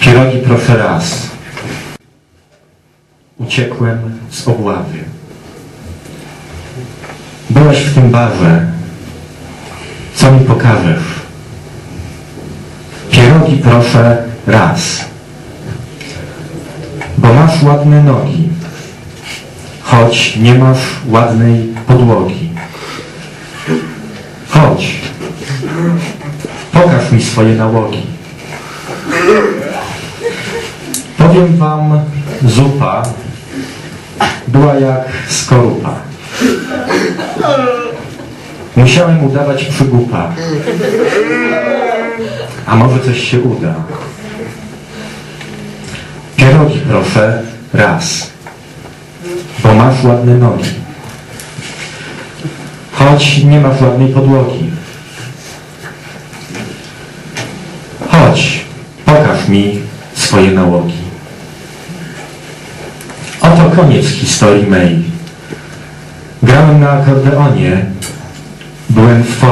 Pierogi proszę raz. Uciekłem z obławy. Byłeś w tym barze. Co mi pokażesz? Pierogi proszę raz. Bo masz ładne nogi, choć nie masz ładnej podłogi. Chodź, pokaż mi swoje nałogi. Powiem wam, zupa była jak skorupa. Musiałem udawać przygłupa. A może coś się uda. Pierogi proszę, raz. Bo masz ładne nogi. Choć nie masz ładnej podłogi. Chodź, pokaż mi swoje nałogi. Oto koniec historii mej. Grałem na akordeonie, byłem w